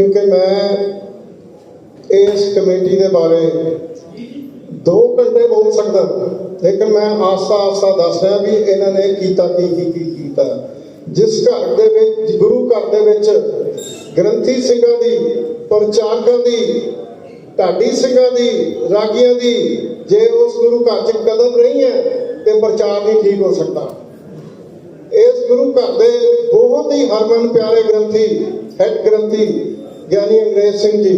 ਕਿਉਂਕਿ ਮੈਂ ਇਸ ਕਮੇਟੀ ਦੇ ਬਾਰੇ 2 ਘੰਟੇ ਬੋਲ ਸਕਦਾ। ਲੇਕਿਨ ਮੈਂ ਆਸਾ ਆਸਾ ਦੱਸ ਰਿਹਾ ਵੀ ਇਹਨਾਂ ਨੇ ਕੀਤਾ ਕੀ ਕੀ ਕੀਤਾ। ਜਿਸ ਘਰ ਦੇ ਵਿੱਚ, ਗੁਰੂ ਘਰ ਦੇ ਵਿੱਚ ਗ੍ਰੰਥੀ ਸਿੰਘਾਂ ਦੀ, ਪ੍ਰਚਾਰਕਾਂ ਦੀ, ਢਾਡੀ ਸਿੰਘਾਂ ਦੀ, ਰਾਗੀਆਂ ਦੀ, ਜੇ ਉਸ ਗੁਰੂ ਘਰ 'ਚ ਕਦਮ ਨਹੀਂ ਹੈ, ਤੇ ਪ੍ਰਚਾਰ ਨਹੀਂ ਠੀਕ ਹੋ ਸਕਦਾ। ਇਸ ਗੁਰੂ ਘਰ ਦੇ ਬਹੁਤ ਹੀ ਹਰਮਨ ਪਿਆਰੇ ਗ੍ਰੰਥੀ ਹੈ ਗ੍ਰੰਥੀ ਗਿਆਨੀ ਅੰਗਰੇਜ਼ ਸਿੰਘ ਜੀ,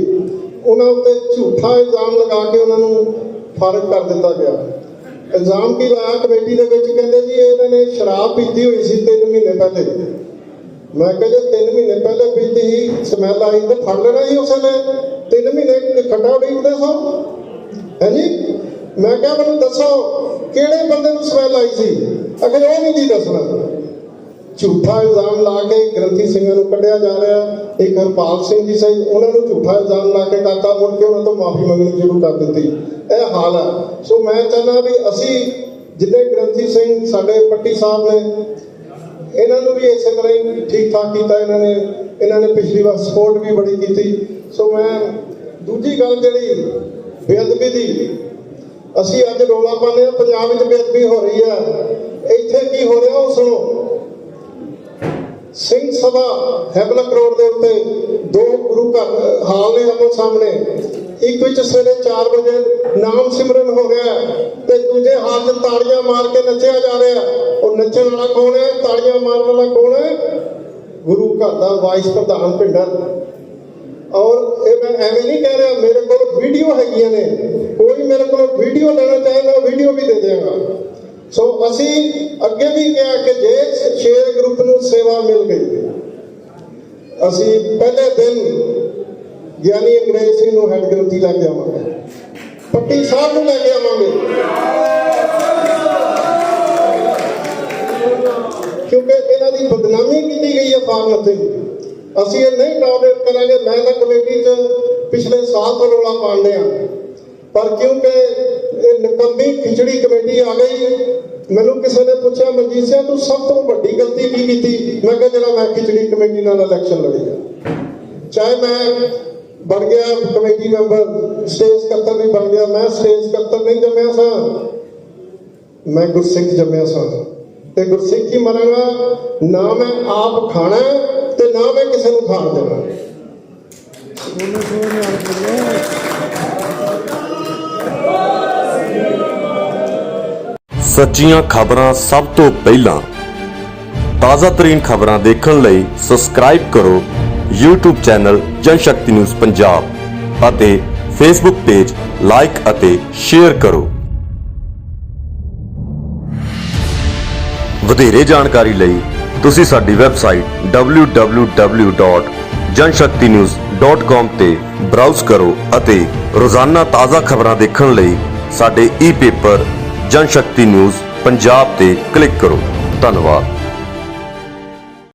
ਉਹਨਾਂ ਉੱਤੇ ਝੂਠਾ ਇਲਜ਼ਾਮ ਲਗਾ ਕੇ ਉਹਨਾਂ ਨੂੰ ਫਾਰਗ ਕਰ ਦਿੱਤਾ ਗਿਆ। ਇਲਜ਼ਾਮ ਕੀ ਲਾਇਆ ਕਮੇਟੀ ਦੇ ਵਿੱਚ? ਕਹਿੰਦੇ ਜੀ ਇਹਨਾਂ ਨੇ ਸ਼ਰਾਬ ਪੀਤੀ ਹੋਈ ਸੀ 3 ਮਹੀਨੇ ਪਹਿਲੇ। ਮੈਂ ਕਿਹਾ ਜੇ 3 ਮਹੀਨੇ ਪਹਿਲੇ ਪੀਤੀ ਸੀ, ਸਮੈਲ ਆਈ ਤੇ ਫੜ ਲੈਣਾ ਸੀ ਉਸੇ ਨੇ। 3 ਮਹੀਨੇ ਖੱਡਾ ਉਡੀਕਦੇ ਸੋ। ਹਾਂਜੀ ਮੈਂ ਕਿਹਾ ਮੈਨੂੰ ਦੱਸੋ, ਕਿਹੜੇ ਬੰਦੇ ਨੂੰ ਸਮੈਲ ਆਈ ਸੀ? ਅਗਰ ਉਹ ਨਹੀਂ ਜੀ ਦੱਸਣਾ। ਝੂਠਾ ਇਲਜ਼ਾਮ ਲਾ ਕੇ ਗ੍ਰੰਥੀ ਸਿੰਘਾਂ ਨੂੰ ਕੱਢਿਆ ਜਾ ਰਿਹਾ। ਇੱਕ ਹਰਪਾਲ ਸਿੰਘ ਜੀ ਸਹੀ, ਉਹਨਾਂ ਨੂੰ ਝੂਠਾ ਇਲਜ਼ਾਮ ਲਾ ਕੇ ਕਰਤਾ, ਮੁੜ ਕੇ ਉਹਨਾਂ ਤੋਂ ਮਾਫੀ ਮੰਗਣੀ ਸ਼ੁਰੂ ਕਰ ਦਿੱਤੀ। ਇਹ ਹਾਲ ਹੈ। ਸੋ ਮੈਂ ਚਾਹੁੰਦਾ ਵੀ ਅਸੀਂ ਜਿੰਨੇ ਗ੍ਰੰਥੀ ਸਿੰਘ ਸਾਡੇ ਪੱਟੀ ਸਾਹਿਬ ਨੇ, ਇਹਨਾਂ ਨੂੰ ਵੀ ਇਸੇ ਤਰ੍ਹਾਂ ਹੀ ਠੀਕ ਠਾਕ ਕੀਤਾ ਇਹਨਾਂ ਨੇ। ਇਹਨਾਂ ਨੇ ਪਿਛਲੀ ਵਾਰ ਸਪੋਰਟ ਵੀ ਬੜੀ ਕੀਤੀ। ਸੋ ਮੈਂ ਦੂਜੀ ਗੱਲ ਜਿਹੜੀ, ਬੇਅਦਬੀ ਦੀ। ਅਸੀਂ ਅੱਜ ਰੋਲਾ ਪਾਉਂਦੇ ਹਾਂ, ਪੰਜਾਬ ਵਿੱਚ ਬੇਅਦਬੀ ਹੋ ਰਹੀ ਹੈ ਇੱਥੇ ਕੀ ਹੋ ਰਿਹਾ ਉਹ ਸੁਣੋ ਸਿੰਘ ਸਭਾ ਹੈਬਲਕ ਰੋਡ ਦੇ ਉੱਤੇ ਦੋ ਗੁਰੂ ਘਰ ਹਾਲ ਨੇ ਆਪੋ ਸਾਹਮਣੇ। ਇੱਕ ਵਿੱਚ ਸਵੇਰੇ 4 ਵਜੇ ਨਾਮ ਸਿਮਰਨ ਹੋ ਰਿਹਾ ਤੇ ਦੂਜੇ ਹਾਲ ਤਾੜੀਆਂ ਮਾਰ ਕੇ ਨੱਚਿਆ ਜਾ ਰਿਹਾ ਉਹ ਨੱਚਣ ਵਾਲਾ ਕੌਣ ਹੈ? ਤਾੜੀਆਂ ਮਾਰਨ ਵਾਲਾ ਕੌਣ ਹੈ? ਗੁਰੂ ਘਰ ਦਾ ਵਾਈਸ ਪ੍ਰਧਾਨ ਪਿੰਡਰ ਔਰ ਇਹ ਮੈਂ ਐਵੇਂ ਨਹੀਂ ਕਹਿ ਰਿਹਾ, ਮੇਰੇ ਕੋਲ ਵੀਡੀਓ ਹੈਗੀਆਂ ਨੇ। ਕੋਈ ਮੇਰੇ ਕੋਲ ਵੀਡੀਓ ਲੈਣਾ ਚਾਹੇ ਵੀਡੀਓ ਵੀ ਦੇ ਦਿਆਂਗਾ ਸੋ ਅਸੀਂ ਅੱਗੇ ਵੀ ਕਿਹਾ ਕਿ ਜੇ ਸ਼ੇਰ ਗਰੁੱਪ ਨੂੰ ਸੇਵਾ ਮਿਲ ਗਈ ਅਸੀਂ ਪਹਿਲੇ ਦਿਨ ਗਿਆਨੀ ਅੰਗਰੇਜ਼ ਸਿੰਘ ਨੂੰ ਹੈਡ ਗ੍ਰੰਥੀ ਲੈ ਕੇ ਆਵਾਂਗੇ। ਪੱਟੀ ਸਾਹਿਬ ਨੂੰ ਲੈ ਕੇ ਆਵਾਂਗੇ। ਕਿਉਂਕਿ ਇਹਨਾਂ ਦੀ ਬਦਨਾਮੀ ਕੀਤੀ ਗਈ ਹੈ ਫਾਰਮ ਉੱਤੇ ਅਸੀਂ ਇਹ ਨਹੀਂ ਟਾਲਰੇਟ ਕਰਾਂਗੇ, ਮੈਂ ਤਾਂ ਕਮੇਟੀ 'ਚ ਪਿਛਲੇ ਸਾਲ ਤੋਂ ਰੌਲਾ ਪਾਉਂਦੇ ਆ ਪਰ ਕਿਉਂਕਿ ਇਹ ਨਿਕੰਮੀ ਖਿਚੜੀ ਕਮੇਟੀ ਆ ਗਈ, ਮੈਨੂੰ ਕਿਸੇ ਨੇ ਪੁੱਛਿਆ, ਮਨਜੀਤ ਸਿੰਘ, ਤੂੰ ਸਭ ਤੋਂ ਵੱਡੀ ਗਲਤੀ ਕੀ ਕੀਤੀ? ਮੈਂ ਕਿਹਾ, ਜਿਹੜਾ ਮੈਂ ਖਿਚੜੀ ਕਮੇਟੀ ਨਾਲ ਇਲੈਕਸ਼ਨ ਲੜੀ ਆ। ਚਾਹੇ ਮੈਂ ਬਣ ਗਿਆ ਕਮੇਟੀ ਮੈਂਬਰ, ਸਟੇਜ ਸਕੱਤਰ ਵੀ ਬਣ ਗਿਆ, ਮੈਂ ਸਟੇਜ ਸਕੱਤਰ ਨਹੀਂ ਜੰਮਿਆ ਸਾਂ। ਮੈਂ ਗੁਰਸਿੱਖ ਜੰਮਿਆ ਸਾਂ। ਤੇ ਗੁਰਸਿੱਖ ਹੀ ਮਰਾਂਗਾ ਨਾ ਮੈਂ ਆਪ ਖਾਣਾ ਤੇ ਨਾ ਮੈਂ ਕਿਸੇ ਨੂੰ ਖਾਣ ਦੇਣਾ। ਸੱਚੀਆਂ ਖਬਰਾਂ ਸਭ ਤੋਂ ਪਹਿਲਾਂ ਤਾਜ਼ਾ ਤਰੀਨ ਖਬਰਾਂ ਦੇਖਣ ਲਈ ਸਬਸਕ੍ਰਾਈਬ ਕਰੋ YouTube channel Janshakti news Punjab ਅਤੇ Facebook ਪੇਜ ਲਾਈਕ ਅਤੇ ਸ਼ੇਅਰ ਕਰੋ। ਵਧੇਰੇ ਜਾਣਕਾਰੀ ਲਈ ਤੁਸੀਂ ਸਾਡੀ ਵੈਬਸਾਈਟ www.janshaktinews.com ਤੇ ਬਰਾਊਜ਼ ਕਰੋ ਅਤੇ ਰੋਜ਼ਾਨਾ ਤਾਜ਼ਾ ਖਬਰਾਂ ਦੇਖਣ ਲਈ ਸਾਡੇ ਈ-ਪੇਪਰ ਜਨ ਸ਼ਕਤੀ ਨਿਊਜ਼ ਪੰਜਾਬ ਤੇ ਕਲਿੱਕ ਕਰੋ। ਧੰਨਵਾਦ।